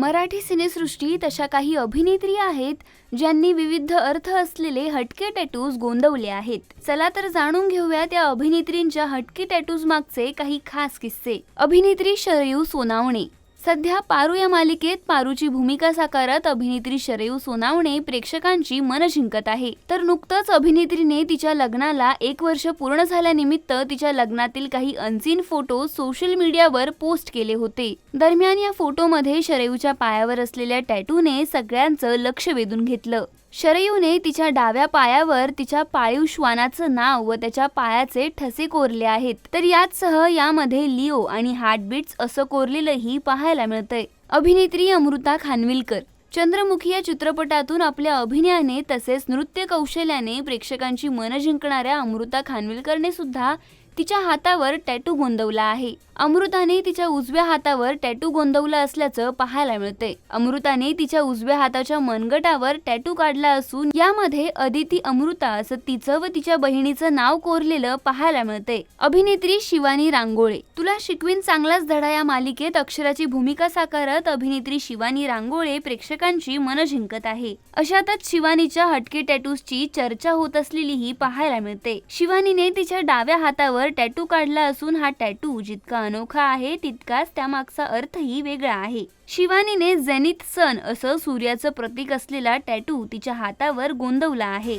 मराठी सिनेसृष्टीत अशा काही अभिनेत्री आहेत ज्यांनी विविध अर्थ असलेले हटके टॅटूज गोंदवले आहेत. चला तर जाणून घेऊया त्या अभिनेत्रींच्या हटके टॅटूज मागचे काही खास किस्से. अभिनेत्री शरयू सोनावणे. सध्या पारू या मालिकेत पारूची भूमिका साकारत अभिनेत्री शरयू सोनावणे प्रेक्षकांची मन जिंकत आहे. तर नुकतंच अभिनेत्रीने तिच्या लग्नाला एक वर्ष पूर्ण झाल्यानिमित्त तिच्या लग्नातील काही अनसीन फोटो सोशल मीडियावर पोस्ट केले होते. दरम्यान या फोटोमध्ये शरयूच्या पायावर असलेल्या टॅटूने सगळ्यांचं लक्ष वेधून घेतलं. शरयूने तिच्या डाव्या पायावर तिच्या पाळीव श्वानाचं नाव व त्याच्या पायाचे ठसे कोरले आहेत. तर याचसह यामध्ये लिओ आणि हार्टबीट्स असं कोरलेलंही पाहायला मिळतंय. अभिनेत्री अमृता खानविलकर. चंद्रमुखी या चित्रपटातून आपल्या अभिनयाने तसेच नृत्य कौशल्याने प्रेक्षकांची मन जिंकणाऱ्या अमृता खानविलकरने सुद्धा तिच्या हातावर टॅटू गोंदवला आहे. अमृताने तिच्या उजव्या हातावर टॅटू गोंदवला असल्याचं पाहायला मिळते अमृताने तिच्या उजव्या हाताच्या मनगटावर टॅटू काढला असून यामध्ये अदिती अमृता असं तिचं व तिच्या बहिणीचं नाव कोरलेलं पाहायला मिळते अभिनेत्री शिवानी रांगोळे. तुला शिकवीन चांगलाच धडा या मालिकेत अक्षराची भूमिका साकारत अभिनेत्री शिवानी रांगोळे प्रेक्षकांची मन जिंकत आहे. अशातच शिवानीच्या हटके टॅटूजची चर्चा होत असलेली ही पाहायला मिळते. शिवानीने तिच्या डाव्या हातावर टॅटू काढला असून हा टॅटू जितका अनोखा आहे तितकाच त्यामागचा अर्थही वेगळा आहे. शिवानीने जेनिथ सन असं सूर्याचं प्रतीक असलेला टॅटू तिच्या हातावर गोंदवला आहे.